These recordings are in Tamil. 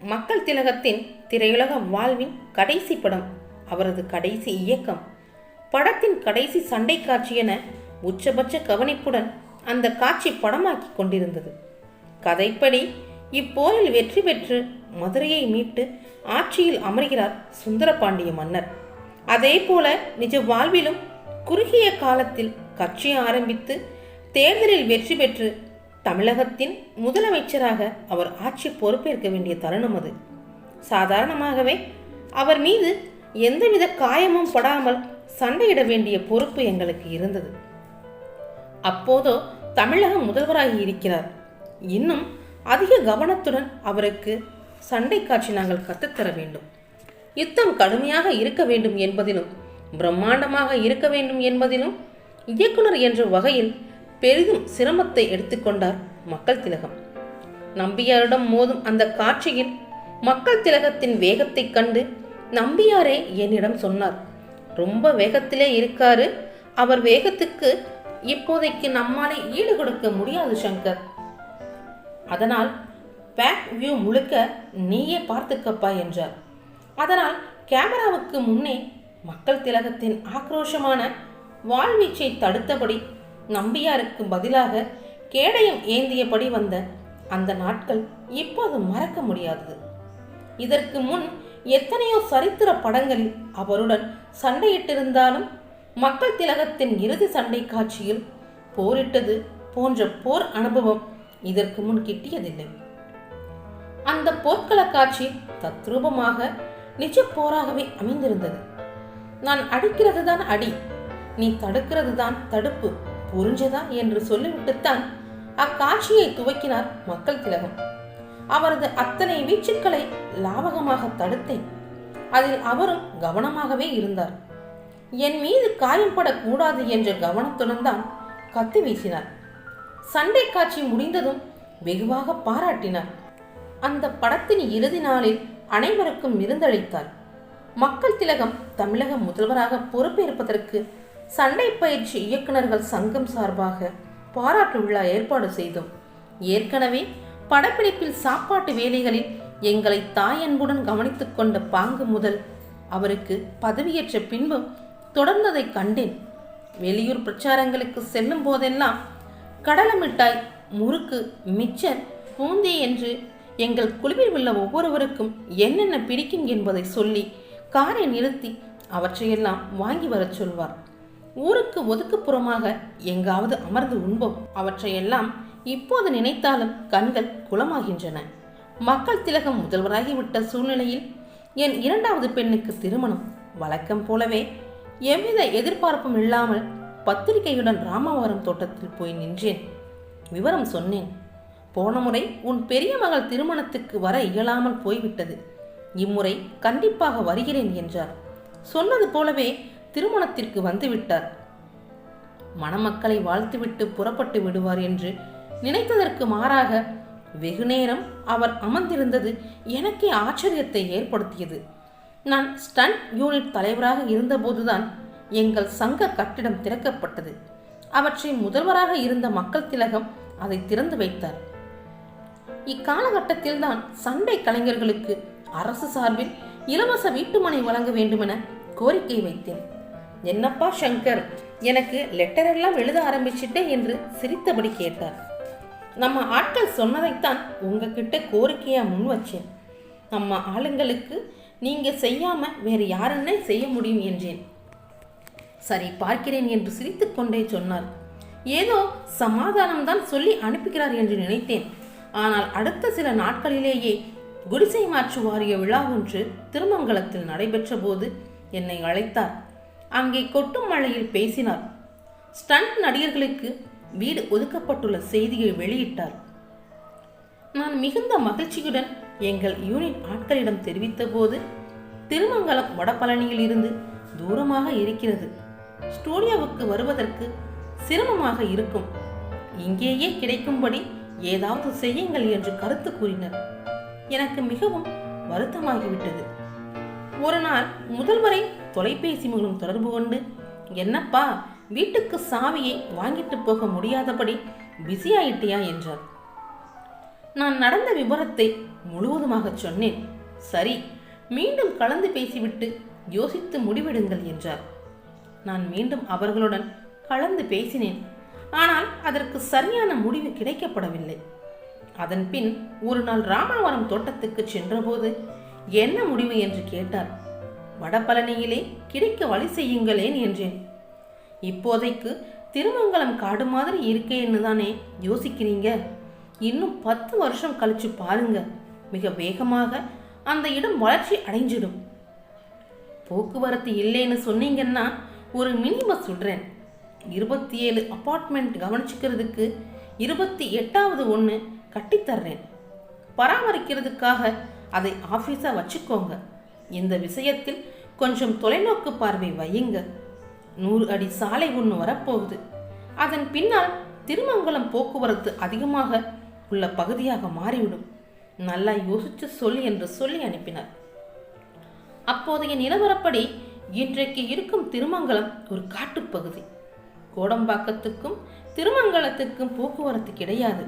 மக்கள் திலகத்தின் திரையுலக வாழ்வின் கடைசி படம் அவரது கடைசி இயக்கம். படத்தின் கடைசி சண்டை காட்சி என உச்சபட்ச கவனிப்புடன் அந்த காட்சி படமாக்கி கொண்டிருந்தது. கதைப்படி இப்போரில் வெற்றி பெற்று மதுரையை மீட்டு ஆட்சியில் அமர்கிறார் சுந்தரபாண்டிய மன்னர். அதே போல நிஜ வாழ்விலும் குறுகிய காலத்தில் கட்சி ஆரம்பித்து தேர்தலில் வெற்றி பெற்று தமிழகத்தின் முதலமைச்சராக அவர் ஆட்சி பொறுப்பேற்க வேண்டிய தருணம் அது. சாதாரணமாகவே அவர் மீது எந்தவித காயமும் படாமல் சண்டையிட வேண்டிய பொறுப்பு எங்களுக்கு இருந்தது. அப்போதோ தமிழக முதல்வராகி இருக்கிறார். இன்னும் அதிக கவனத்துடன் அவருக்கு சண்டை காட்சி நாங்கள் கற்றுத்தர வேண்டும். யுத்தம் கடுமையாக இருக்க வேண்டும் என்பதிலும் பிரம்மாண்டமாக இருக்க வேண்டும் என்பதிலும் இயக்குனர் என்ற வகையில் பெரிதும் சிரமத்தை எடுத்துக்கொண்டார் மக்கள் திலகம். நம்பியாரிடம் மோதும் அந்த காட்சியில் மக்கள் திலகத்தின் வேகத்தைக் கண்டு நம்பியாரே என்னிடம் சொன்னார் ரொம்ப வேகத்திலே இருக்காரு. அவர் வேகத்துக்கு இப்போதைக்கு நம்மாலே ஈடு கொடுக்க முடியாது சங்கர். அதனால் பேக் வியூ முழுக்க நீயே பார்த்துக்கப்பா என்றார். அதனால் கேமராவுக்கு முன்னே மக்கள் திலகத்தின் ஆக்ரோஷமான வாழ்வீச்சை தடுத்தபடி நம்பியாருக்கு பதிலாக கேடயம் ஏந்தியபடி வந்த அந்த நாட்கள் இப்போது மறக்க முடியாதது. இதற்கு முன் எத்தனையோ சரித்திர படங்களில் அவருடன் சண்டையிட்டிருந்தாலும் மக்கள் திலகத்தின் இறுதி சண்டை காட்சியில் போரிட்டது போன்ற போர் அனுபவம் இதற்கு முன் கிட்டியதில்லை. அந்த போர்க்கள காட்சி தத்ரூபமாக நிஜ போராகவே அமைந்திருந்தது. நான் அடிக்கிறது தான் அடி நீ தடுக்கிறது தான் தடுப்பு புரிஞ்சதா என்று சொல்லிவிட்டுத்தான் அக்காட்சியை துவக்கினார் மக்கள் திலகம். அவரது அத்தனை வீச்சுக்களை லாவகமாக தடுத்தேன். அதில் அவரும் கவனமாகவே இருந்தார். என் மீது காயம்படக்கூடாது என்ற கவனத்துடன் தான் கத்தி வீசினார். சண்டை காட்சி முடிந்ததும் வெகுவாக பாராட்டினார். அந்த படத்தின் இறுதி நாளில் அனைவருக்கும் விருந்தளித்தார். மக்கள் திலகம் தமிழக முதல்வராக பொறுப்பேற்பதற்கு சண்டை பயிற்சி இயக்குநர்கள் சங்கம் சார்பாக பாராட்டு விழா ஏற்பாடு செய்தோம். ஏற்கனவே படப்பிடிப்பில் சாப்பாட்டு வேலைகளில் எங்களை தாயன்புடன் கவனித்துக் கொண்ட பாங்கு முதல் அவருக்கு பதவியேற்ற பின்பும் தொடர்ந்ததை கண்டேன். வெளியூர் பிரச்சாரங்களுக்கு செல்லும் போதெல்லாம் கடலை மிட்டாய் முறுக்கு மிச்சர் பூந்தி என்று எங்கள் குழுவில் உள்ள ஒவ்வொருவருக்கும் என்னென்ன பிடிக்கும் என்பதை சொல்லி காரை நிறுத்தி அவற்றையெல்லாம் வாங்கி வரச் சொல்வார். ஊருக்கு ஒதுக்குப்புறமாக எங்காவது அமர்ந்து உண்போம். அவற்றையெல்லாம் இப்போது நினைத்தாலும் கண்கள் குளமாகின்றன. மக்கள் திலகம் முதல்வராகிவிட்ட சூழ்நிலையில் என் இரண்டாவது பெண்ணுக்கு திருமணம் வழக்கம் போலவே எவ்வித எதிர்பார்ப்பும் இல்லாமல் பத்திரிகையுடன் ராமவரம் தோட்டத்தில் போய் நின்றேன். விவரம் சொன்னேன். போன முறை உன் பெரிய மகள் திருமணத்துக்கு வர இயலாமல் போய்விட்டது. இம்முறை கண்டிப்பாக வருகிறேன் என்றார். சொன்னது போலவே திருமணத்திற்கு வந்துவிட்டார். மணமக்களை வாழ்த்துவிட்டு புறப்பட்டு விடுவார் என்று நினைத்ததற்கு மாறாக வெகுநேரம் அவர் அமர்ந்திருந்தது எனக்கே ஆச்சரியத்தை ஏற்படுத்தியது. நான் ஸ்டண்ட் யூனிட் தலைவராக இருந்தபோதுதான் எங்கள் சங்க கட்டிடம் திறக்கப்பட்டது. அவற்றை முதல்வராக இருந்த மக்கள் திலகம் அதை திறந்து வைத்தார். இக்காலகட்டத்தில்தான் சண்டை கலைஞர்களுக்கு அரசு சார்பில் இலவச வீட்டுமனை வழங்க வேண்டுமென கோரிக்கை வைத்தேன். என்னப்பா சங்கர்? எனக்கு லெட்டரெல்லாம் எழுத ஆரம்பிச்சிட்டேன் என்று சிரித்தபடி கேட்டார். நம்ம ஆட்கள் சொன்னதைத்தான் உங்ககிட்ட கோரிக்கையாக முன் வச்சேன். நம்ம ஆளுங்களுக்கு நீங்கள் செய்யாமல் வேறு யாருன்னே செய்ய முடியும் என்றேன். சரி பார்க்கிறேன் என்று சிரித்துக்கொண்டே சொன்னார். ஏதோ சமாதானம்தான் சொல்லி அனுப்புகிறார் என்று நினைத்தேன். ஆனால் அடுத்த சில நாட்களிலேயே குடிசை மாற்று வாரிய விழா ஒன்று திருமங்கலத்தில் நடைபெற்ற போது என்னை அழைத்தார். அங்கே கொட்டும் மழையில் பேசினார். ஸ்டண்ட் நடிகர்களுக்கு வீடு ஒதுக்கப்பட்டுள்ள செய்தியை வெளியிட்டார். நான் மிகுந்த மகிழ்ச்சியுடன் எங்கள் யூனிட் ஆட்களிடம் தெரிவித்த போது திருமங்கலம் வடபழனியில் இருந்து தூரமாக இருக்கிறது. ஸ்டூடியோவுக்கு வருவதற்கு சிரமமாக இருக்கும். இங்கேயே கிடைக்கும்படி ஏதாவது செய்யுங்கள் என்று கருத்து கூறினர். எனக்கு மிகவும் வருத்தமாகிவிட்டது. ஒரு நாள் முதல்வரை தொலைபேசி மூலம் தொடர்பு கொண்டு என்னப்பா வீட்டுக்கு சாவியை வாங்கிட்டு போக முடியாதபடி பிஸி ஆயிட்டியா? என்றார். நான் நடந்த விவரத்தை முழுவதுமாக சொன்னேன். சரி மீண்டும் கலந்து பேசிவிட்டு யோசித்து முடிவெடுங்கள் என்றார். நான் மீண்டும் அவர்களுடன் கலந்து பேசினேன். ஆனால் அதற்கு சரியான முடிவு கிடைக்கப்படவில்லை. அதன் பின் ஒரு நாள் ராமாவரம் தோட்டத்துக்கு சென்றபோது என்ன முடிவு? என்று கேட்டார். வடபழனியிலே கிடைக்க வழி செய்யுங்களேன் என்றேன். இப்போதைக்கு திருமங்கலம் காடு மாதிரி இருக்கேன்னு தானே யோசிக்கிறீங்க? இன்னும் பத்து வருஷம் கழிச்சு பாருங்க. மிக வேகமாக அந்த இடம் வளர்ச்சி அடைஞ்சிடும். போக்குவரத்து இல்லைன்னு சொன்னீங்கன்னா ஒரு மினி சொல்கிறேன் இருபத்தி ஏழு அப்பார்ட்மெண்ட் கவனிச்சுக்கிறதுக்கு இருபத்தி எட்டாவது ஒன்று கட்டித்தர்றேன். பராமரிக்கிறதுக்காக அதை ஆஃபீஸாக வச்சுக்கோங்க. இந்த விஷயத்தில் கொஞ்சம் தொலைநோக்கு பார்வை வையுங்க. நூறு அடி சாலை ஒன்று வரப்போகுது. அதன் பின்னால் திருமங்கலம் போக்குவரத்து அதிகமாக உள்ள பகுதியாக மாறிவிடும். நல்லா யோசிச்சு சொல்லி என்று சொல்லி அனுப்பினார். அப்போதைய நிலவரப்படி இன்றைக்கு இருக்கும் திருமங்கலம் ஒரு காட்டுப்பகுதி கோடம்பாக்கத்துக்கும் திருமங்கலத்துக்கும் போக்குவரத்து கிடையாது.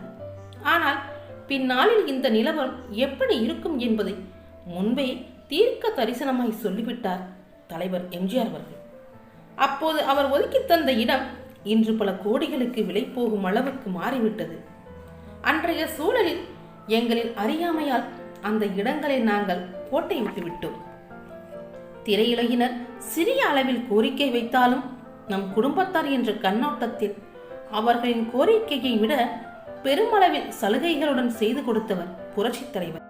ஆனால் பின்னாளில் இந்த நிலவரம் எப்படி இருக்கும் என்பதை முன்பே தீர்க்க தரிசனமாய் சொல்லிவிட்டார் தலைவர் எம்ஜிஆர் அவர்கள். அப்போது அவர் ஒதுக்கி தந்த இடம் இன்று பல கோடிகளுக்கு விலை போகும் அளவுக்கு மாறிவிட்டது. அன்றைய சூழலில் எங்களின் அறியாமையால் அந்த இடங்களை நாங்கள் கோட்டை விட்டுவிட்டோம் திரையுலகினர் சிறிய அளவில் கோரிக்கை வைத்தாலும் நம் குடும்பத்தார் என்ற கண்ணோட்டத்தில் அவர்களின் கோரிக்கையை விட பெருமளவில் சலுகைகளுடன் செய்து கொடுத்தவர் புரட்சித் தலைவர்.